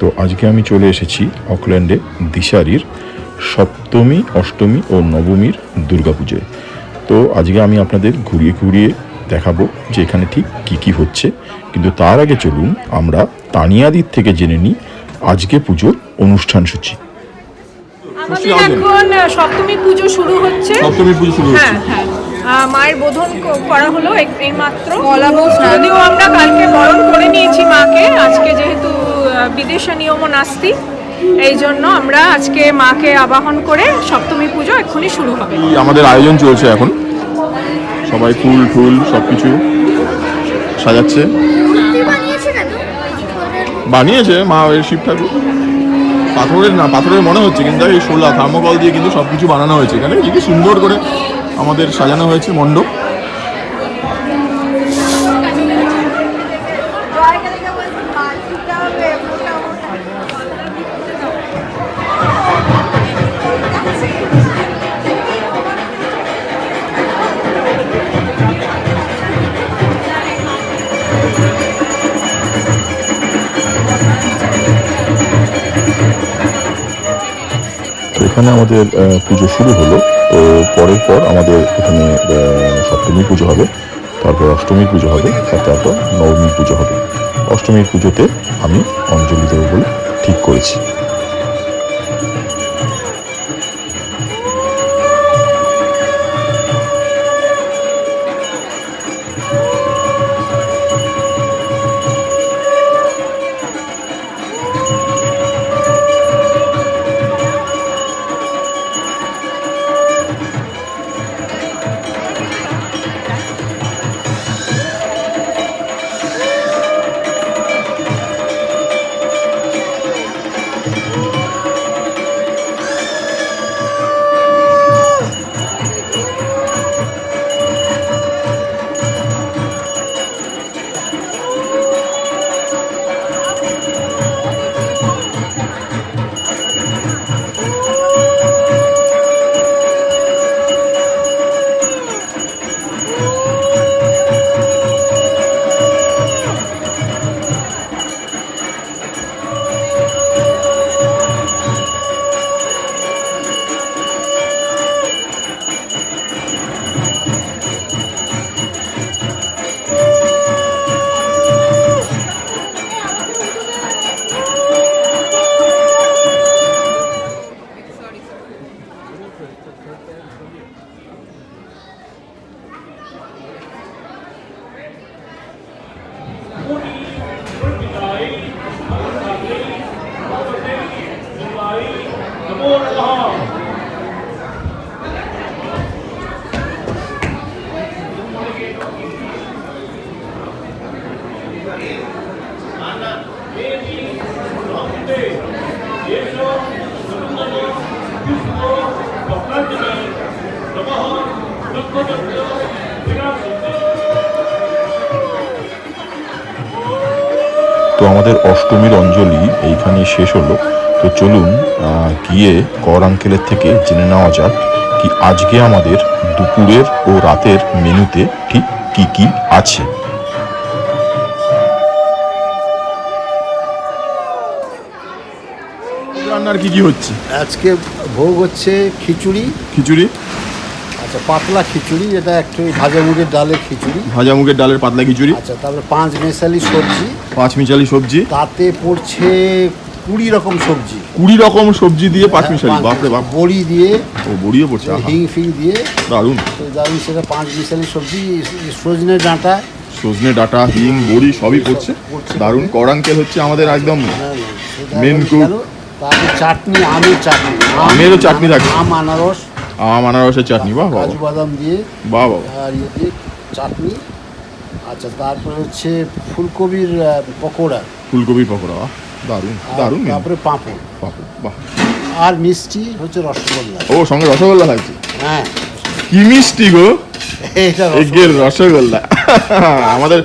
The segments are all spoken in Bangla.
তো আজকে আমি চলে এসেছি অকল্যান্ডে দিশারির সপ্তমী অষ্টমী ও নবমীর দুর্গাপুজোয়। তো আজকে আমি আপনাদের ঘুরিয়ে ঘুরিয়ে দেখাবো যে এখানে ঠিক কি কি হচ্ছে। কিন্তু তার আগে চলুন আমরা তানিয়াদির থেকে জেনে নিই আজকে পুজোর অনুষ্ঠান সূচি। আমাদের এখন সপ্তমী পুজো শুরু হচ্ছে। সপ্তমী পুজো শুরু হ্যাঁ হ্যাঁ। মায়ের বোধন করা হলো এই- এইমাত্র। যদিও আমরা কালকে বরণ করে নিয়েছি মাকে আজকে যেহেতু বিদেশে নিয়ম নাস্তি। এই জন্য আমরা আজকে মাকে আবাহন করে সপ্তমী পুজো এক্ষুনি শুরু হবে। আমাদের আয়োজন চলছে এখন। সবাই ফুল ফুল সব কিছু সাজাচ্ছে বানিয়েছে বানিয়েছে মা ওই শিব ঠাকুর। পাথরের না পাথরের মনে হচ্ছে কিন্তু এই শোলা থার্মোকল দিয়ে কিন্তু সব কিছু বানানো হয়েছে। এখানে কি সুন্দর করে আমাদের সাজানো হয়েছে মণ্ডপ। এখানে আমাদের পুজো শুরু হলো। তো পরের পর আমাদের এখানে সপ্তমী পুজো হবে, তারপর অষ্টমীর পুজো হবে, আর তারপর নবমীর পুজো হবে। অষ্টমীর পুজোতে আমি অঞ্জলি দেব বলে ঠিক করেছি। তো আমাদের অষ্টমীর অঞ্জলি এইখানে শেষ হলো। তো চলুন গিয়ে কর আঙ্কেলের থেকে জেনে নেওয়া যাক কি আজকে আমাদের দুপুরের ও রাতের মেনুতে ঠিক কি কি আছে? রান্নার কি কি হচ্ছে? আজকে ভোগ হচ্ছে খিচুড়ি। খিচুড়ি? আচ্ছা পাতলা খিচুড়ি এটা একটু ভাজা মুগের ডালের খিচুড়ি। ভাজা মুগের ডালের পাতলা খিচুড়ি? আচ্ছা তারপরে পাঁচ মেশালি সবজি। পাঁচ মিশালি সবজি? তাতে পড়ছে কুড়ি রকম সবজি। কুড়ি রকম সবজি দিয়ে পাঁচ মিশালি বাপরে বাপ। বড়ি দিয়ে ও বড়িও পড়ছে হিং ফিং দিয়ে দারুণ। তো দারুণ সেটা পাঁচ মিশালি সবজি সজনে ডাঁটা। সজনে ডাটা হিং বড়ি সবই পড়ছে। দারুণ করাঙ্কেল হচ্ছে আমাদের একদম হ্যাঁ, cook। গেলো। তারপরে চাটনি আমের চাটনি। আমেরও চাটনি থাকে। আম আনারস। আম আনারসের চাটনি বাহ বাহ কাজু বাদাম দিয়ে বাহ বাহ আর ইয়ে দিয়ে চাটনি। আচ্ছা তারপরে হচ্ছে ফুলকপির পকোড়া। ফুলকপির পকোড়া দারুণ আর তারপরে পাঁপড়। বাহ বাহ। আর মিষ্টি হচ্ছে রসগোল্লা। ও সঙ্গে রসগোল্লা থাকছে হ্যাঁ। কি মিষ্টি গো? এটা এগের রসগোল্লা। আমাদের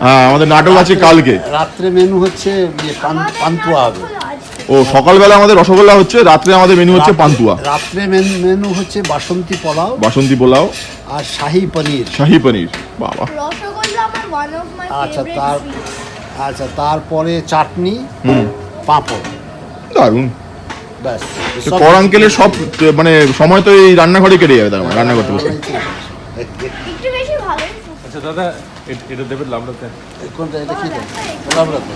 হ্যাঁ আমাদের নাটক আছে কালকে। রাত্রে মেনু হচ্ছে ইয়ে পান- পান্তুয়া হবে। ও সকালবেলা আমাদের রসগোল্লা হচ্ছে রাত্রে আমাদের মেনু হচ্ছে পান্তুয়া। রাত্রে মেন- মেনু হচ্ছে বাসন্তী পোলাও। বাসন্তী পোলাও। আর শাহি পনির। শাহি পনির। বাবা। রসগোল্লা আমার ওয়ান অফ মাই আচ্ছা তার আচ্ছা তারপরে চাটনি হুম। পাঁপড়। দারুণ। ব্যাস তো কর আঙ্কেলের সব মানে সময় তো এই রান্নাঘরে কেটে যাবে তার মানে রান্না করতে বসে। একটু বেশি ভালো। আচ্ছা দাদা এটা দেবেন লাবড়াতে কোনটা এটা কি লাবড়াতে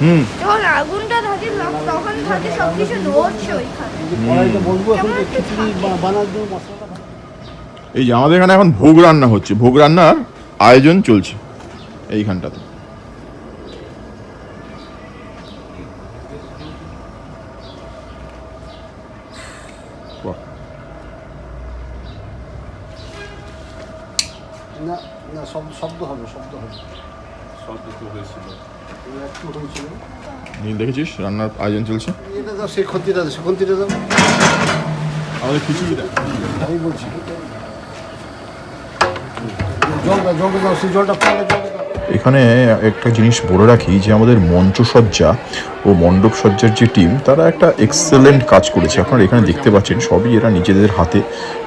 হুম। যখন আগুনটা থাকে তখন থাকে সব নড়ছে ওইখানে। কড়াইতে বলব এখন খিচুড়ি বানার জন্য মশলাটা এই যে আমাদের এখানে এখন ভোগ রান্না হচ্ছে। ভোগ রান্নার আয়োজন চলছে এইখানটাতে। না না শব্দ শব্দ হবে শব্দ হবে। শব্দ তো হয়েছিল। একটু হয়েছিল। নীল দেখেছিস? রান্নার আয়োজন চলছে? এটা দাও সেই খন্তিটা দাও সেই খন্তিটা দাও আমাদের খিচুড়ি দেখ। আমি বলছি। জলটা জলটা দাও সেই জলটা ফেলে জলটা দাও এখানে একটা জিনিস বলে রাখি যে আমাদের মঞ্চসজ্জা ও মণ্ডপ সজ্জার যে টিম তারা একটা এক্সেলেন্ট কাজ করেছে। আপনারা এখানে দেখতে পাচ্ছেন, সবই এরা নিজেদের হাতে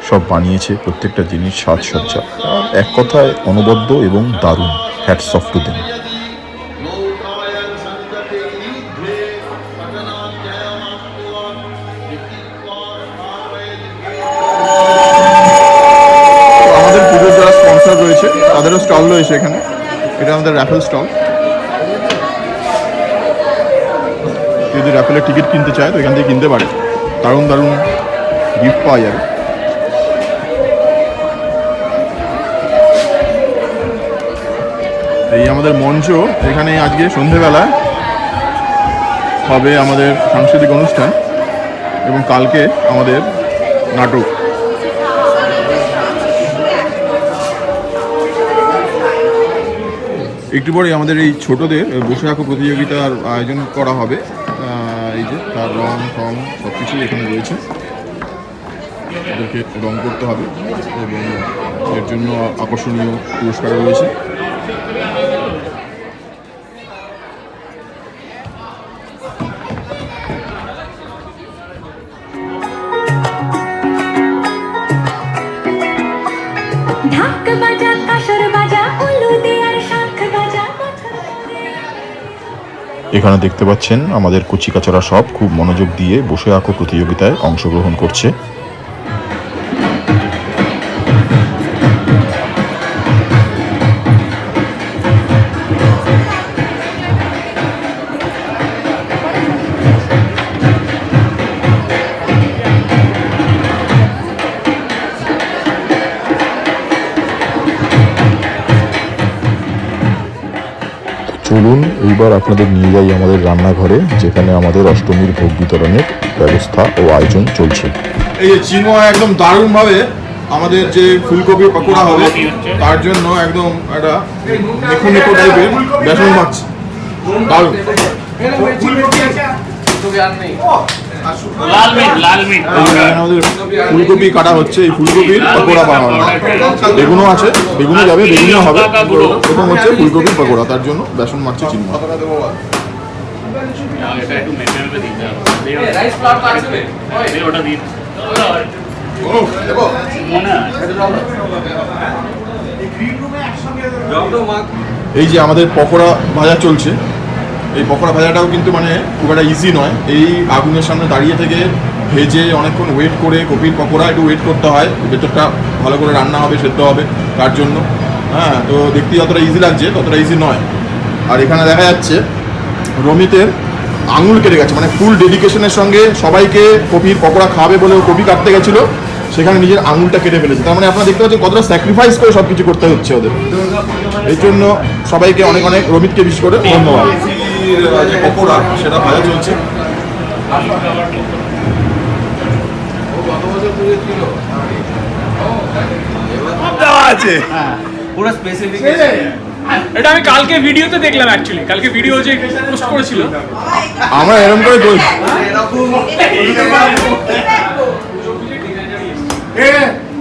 সব বানিয়েছে প্রত্যেকটা জিনিস সাজসজ্জা। এক কথায় অনবদ্য এবং দারুণ হ্যাটস অফ টু দেম আমাদের যারা স্পন্সর রয়েছে, তাদেরও স্টল রয়েছে এখানে। এটা আমাদের র্যাফেল স্টল যদি র্যাফেলের টিকিট কিনতে চায়, তো এখান থেকে কিনতে পারে। দারুণ দারুণ গিফট পাওয়া যাবে। এই আমাদের মঞ্চ, এখানে আজকে সন্ধেবেলা হবে আমাদের সাংস্কৃতিক অনুষ্ঠান এবং কালকে আমাদের নাটক। একটু পরে আমাদের এই ছোটদের বসে রাখো প্রতিযোগিতার আয়োজন করা হবে। এই যে তার রং ফং সব কিছুই এখানে রয়েছে। ওদেরকে রং করতে হবে এবং এর জন্য আকর্ষণীয় পুরস্কার রয়েছে। ঢাক বাজা এখানে দেখতে পাচ্ছেন, আমাদের কচিকাচারা সব খুব মনোযোগ দিয়ে বসে আঁকো প্রতিযোগিতায় অংশগ্রহণ করছে। চলুন এইবার আপনাদের নিয়ে যাই আমাদের রান্নাঘরে যেখানে আমাদের অষ্টমীর ভোগ বিতরণের ব্যবস্থা ও আয়োজন চলছে। এই যে চিনোয়া একদম দারুণভাবে আমাদের যে ফুলকপি পকোড়া হবে তার জন্য একদম একটা নেকো নেকো টাইপের বেসন মাছ দারুণ। ফুলকপি কাটা হচ্ছে এই ফুলকপির পকোড়া বানানো বেগুনও আছে বেগুনও যাবে বেগুনও হবে। প্রথম হচ্ছে ফুলকপির পকোড়া তার জন্য বেসন দিন মনে আছে এই যে আমাদের পকোড়া ভাজা চলছে এই পকোড়া ভাজাটাও কিন্তু মানে খুব একটা ইজি নয়। এই আগুনের সামনে দাঁড়িয়ে থেকে ভেজে অনেকক্ষণ ওয়েট করে কপির পকোড়া একটু ওয়েট করতে হয়। ভেতরটা ভালো করে রান্না হবে, সেদ্ধ হবে তার জন্য। হ্যাঁ তো দেখতে যতটা ইজি লাগছে, ততটা ইজি নয়। আর এখানে দেখা যাচ্ছে রমিতের আঙুল কেটে গেছে মানে ফুল ডেডিকেশনের সঙ্গে সবাইকে কপির পকোড়া খাবে বলে কপি কাটতে গেছিল, সেখানে নিজের আঙুলটা কেটে ফেলেছে। তার মানে আপনারা দেখতে পাচ্ছেন কতটা স্যাক্রিফাইস করে সব কিছু করতে হচ্ছে ওদের। এই জন্য সবাইকে অনেক অনেক রমিতকে বিশেষ করে ধন্যবাদ। যে পকোড়া সেটা ভাজা চলছে। পুরো স্পেসিফিক এটা আমি কালকে ভিডিওতে দেখলাম অ্যাকচুয়ালি কালকে ভিডিও যে পোস্ট করেছিল। আমরা এরকম করে করি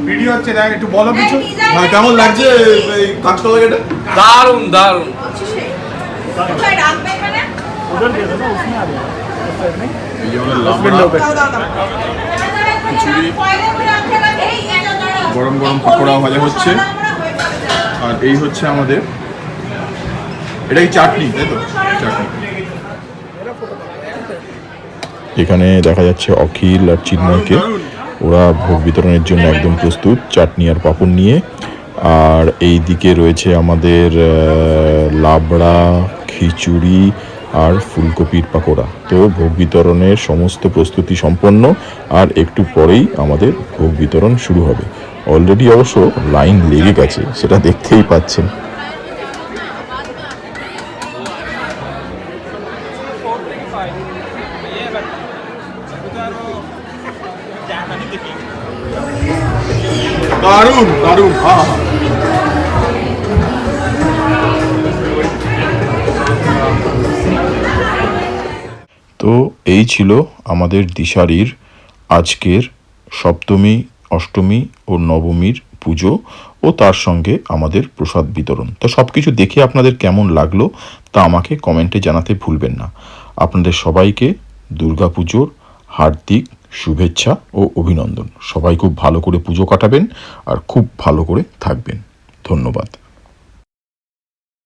ভিডিও হচ্ছে দেখ একটু বলো কিছু। হ্যাঁ কেমন লাগছে এই কাঁচকলা দারুণ দারুণ। গরম গরম পকোড়া ভাজা হচ্ছে। আর এই হচ্ছে আমাদের এটা কি চাটনি? তাই তো? চাটনি। এখানে দেখা যাচ্ছে অখিল আর চিন্ময়কে। ওরা ভোগ বিতরণের জন্য একদম প্রস্তুত চাটনি আর পাপড় নিয়ে। আর এই দিকে রয়েছে আমাদের লাবড়া খিচুড়ি আর ফুলকপির পাকোড়া। তো ভোগ বিতরণের সমস্ত প্রস্তুতি সম্পন্ন, আর একটু পরেই আমাদের ভোগ বিতরণ শুরু হবে। অলরেডি অবশ্য লাইন লেগে গেছে, সেটা দেখতেই পাচ্ছেন। দারুণ দারুণ হ্যাঁ হ্যাঁ। তো এই ছিল আমাদের দিশারির আজকের সপ্তমী, অষ্টমী ও নবমীর পুজো ও তার সঙ্গে আমাদের প্রসাদ বিতরণ। তো সব কিছু দেখে আপনাদের কেমন লাগল তা আমাকে কমেন্টে জানাতে ভুলবেন না। আপনাদের সবাইকে দুর্গাপুজোর হার্দিক শুভেচ্ছা ও অভিনন্দন। সবাই খুব ভালো করে পুজো কাটাবেন আর খুব ভালো করে থাকবেন। ধন্যবাদ।